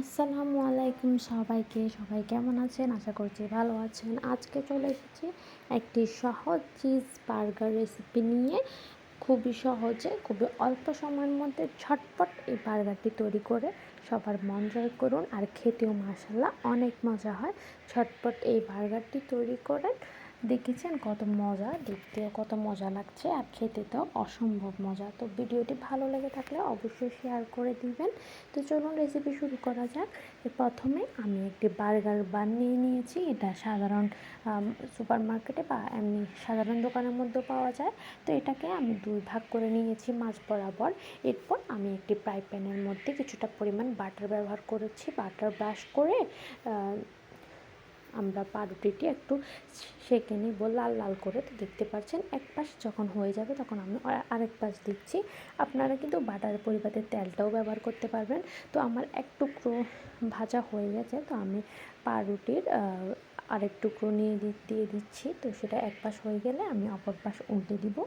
আসসালামু আলাইকুম সবাইকে। সবাই কেমন আছেন? আশা করছি ভালো আছেন। আজকে চলে এসেছি একটি সহজ চিজ বার্গার রেসিপি নিয়ে। খুবই সহজে, খুবই অল্প সময়ের মধ্যে ঝটপট এই বার্গারটি তৈরি করে সবার মন জয় করুন। আর খেতেও মাসাল্লাহ অনেক মজা হয়। ঝটপট এই বার্গারটি তৈরি করেন দেখেছেন? কত মজা দেখতে কত মজা লাগছে আর খেতে তো অসম্ভব মজা। তো ভিডিওটি ভালো লেগে থাকলে অবশ্যই শেয়ার করে দিবেন। তো চলুন রেসিপি শুরু করা যাক। প্রথমে আমি একটি বার্গার বান নিয়ে নিয়েছি। এটা সাধারণ সুপার মার্কেটে বা এমনি সাধারণ দোকানের মধ্যে পাওয়া যায়। তো এটাকে আমি দুই ভাগ করে নিয়েছি মাছ বরাবর। এরপর আমি একটি ফ্রাই প্যানের মধ্যে কিছুটা পরিমাণ বাটার ব্যবহার করেছি। বাটার ব্রাশ করে আমরা পাউরুটিটি একটু সেঁকে নিব, লাল লাল করে। তো দেখতে পাচ্ছেন, এক পাশ যখন হয়ে যাবে তখন আমি আরেক পাশ দিচ্ছি। আপনারা কিন্তু বাটার পরিবর্তে তেলটাও ব্যবহার করতে পারবেন। তো আমার এক টুকরো ভাজা হয়ে গেছে, তো আমি পাউরুটির আরেক টুকরো নিয়ে দিয়ে দিচ্ছি। তো সেটা এক পাশ হয়ে গেলে আমি অপর পাশ উল্টে দিব।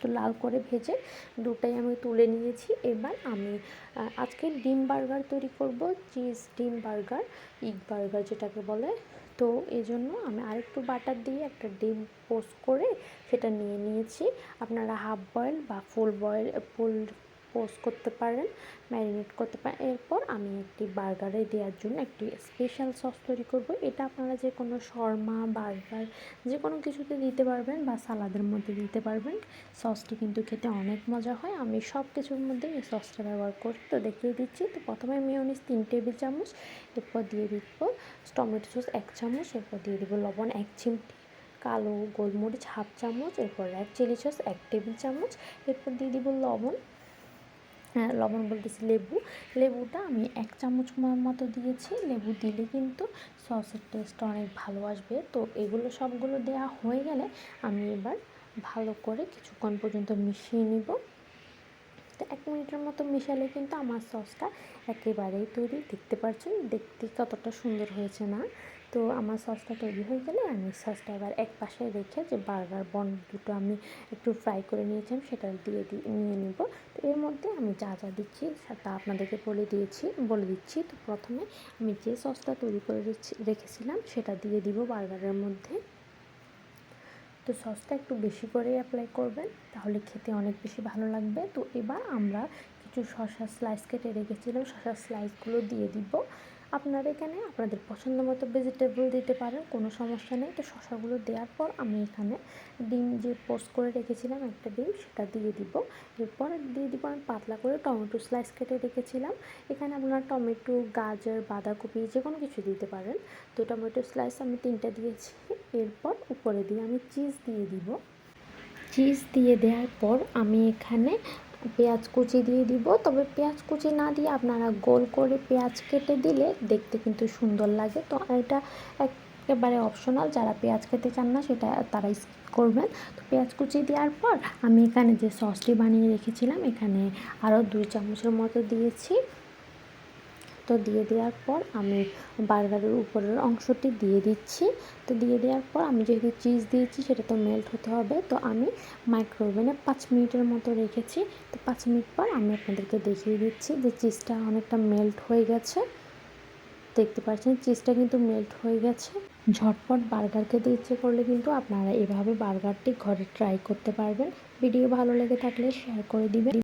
তো লাল করে ভেজে দুটাই আমি তুলে নিয়েছি। এবার আমি আজকে ডিম বার্গার তৈরি করব, চিজ ডিম বার্গার, ইগ বার্গার যেটাকে বলে। তো এই জন্য আমি আরেকটু বাটার দিয়ে একটা ডিম পোস্ট করে সেটা নিয়ে নিয়েছি। আপনারা হাফ বয়েল বা ফুল বয়েল, ফুল পোস্ট করতে পারেন, ম্যারিনেট করতে পারেন। এরপর আমি একটি বার্গারে দেওয়ার জন্য একটি স্পেশাল সস তৈরি করব। এটা আপনারা যে কোনো শর্মা, বার্গার যে কোনো কিছুতে দিতে পারবেন বা সালাদের মধ্যে দিতে পারবেন। সসটি কিন্তু খেতে অনেক মজা হয়। আমি সব কিছুর মধ্যে এই সসটা ব্যবহার করি। তো দেখিয়ে দিচ্ছি। তো প্রথমে মিওনিস তিন টেবিল চামচ, এরপর দিয়ে দিব টমেটো সস এক চামচ, এরপর দিয়ে দিব লবণ এক চিমটি, কালো গোলমরিচ হাফ চামচ, এরপর রেড চিলি সস এক টেবিল চামচ, এরপর দিয়ে দিব লবণ হ্যাঁ লবণ বলতেছি লেবু। লেবুটা আমি এক চামচ মতো দিয়েছি। লেবু দিলে কিন্তু সসের টেস্ট অনেক ভালো আসবে। তো এগুলো সবগুলো দেওয়া হয়ে গেলে আমি এবার ভালো করে কিছুক্ষণ পর্যন্ত মিশিয়ে নিব। তো এক মিনিটের মতো মিশালে কিন্তু আমার সসটা একেবারেই তৈরি। দেখতে পাচ্ছেন দেখতে কতটা সুন্দর হয়েছে না? তো আমার সসটা তৈরি হয়ে গেলে আমি সসটা এবার এক পাশে রেখে যে বার্গার বন দুটো আমি একটু ফ্রাই করে নিয়েছিলাম, সেটা দিয়ে দিয়ে নিয়ে নিব। তো এর মধ্যে আমি যা যা দিচ্ছি তা আপনাদেরকে বলে দিয়েছি, বলে দিচ্ছি। তো প্রথমে আমি যে সসটা তৈরি করে রেখেছিলাম সেটা দিয়ে দিব বার্গারের মধ্যে। তো সসটা একটু বেশি করে অ্যাপ্লাই করবেন, তাহলে খেতে অনেক বেশি ভালো লাগবে। তো এবার আমরা কিছু শসা স্লাইস কেটে রেখেছিলাম শসা স্লাইসগুলো দিয়ে দিব। আপনারা এখানে আপনাদের পছন্দ মতো ভেজিটেবল দিতে পারেন, কোনো সমস্যা নেই। তো শশাগুলো দেওয়ার পর আমি এখানে ডিম যে পোস্ট করে রেখেছিলাম একটা ডিম, সেটা দিয়ে দিব। এরপর দিয়ে দিব আমি পাতলা করে টমেটো স্লাইস কেটে রেখেছিলাম। এখানে আপনারা টমেটো, গাজর, বাঁধাকপি যে কোনো কিছু দিতে পারেন। তো টমেটো স্লাইস আমি তিনটা দিয়েছি। এরপর উপরে দিয়ে আমি চিজ দিয়ে দিব। চিজ দিয়ে দেওয়ার পর আমি এখানে পেঁয়াজ কুচি দিয়ে দিব। তবে পেঁয়াজ কুচি না দিয়ে আপনারা গোল করে পেঁয়াজ কেটে দিলে দেখতে কিন্তু সুন্দর লাগে। তো এটা একেবারে অপশনাল যারা পেঁয়াজ খেতে চান না সেটা তারা স্কিপ করবেন। তো পেঁয়াজ কুচি দেওয়ার পর আমি এখানে যে সসটি বানিয়ে রেখেছিলাম, এখানে আরও দুই চামচের মতো দিয়েছি। তো দিয়ে দেওয়ার পর আমি বার্গারের উপরের অংশটি দিয়ে দিচ্ছি। তো দিয়ে দেওয়ার পর আমি যেহেতু চিজ দিয়েছি, সেটা তো মেল্ট হতে হবে। তো আমি মাইক্রোওভেনে পাঁচ মিনিটের মতো রেখেছি। তো পাঁচ মিনিট পর আমি আপনাদেরকে দেখিয়ে দিচ্ছি যে চিজটা অনেকটা মেল্ট হয়ে গেছে। দেখতে পাচ্ছেন, চিজটা কিন্তু মেল্ট হয়ে গেছে। ঝটপট বার্গার খেতে ইচ্ছে করলে কিন্তু আপনারা এভাবে বার্গারটি ঘরে ট্রাই করতে পারবেন। ভিডিও ভালো লেগে থাকলে শেয়ার করে দিবেন।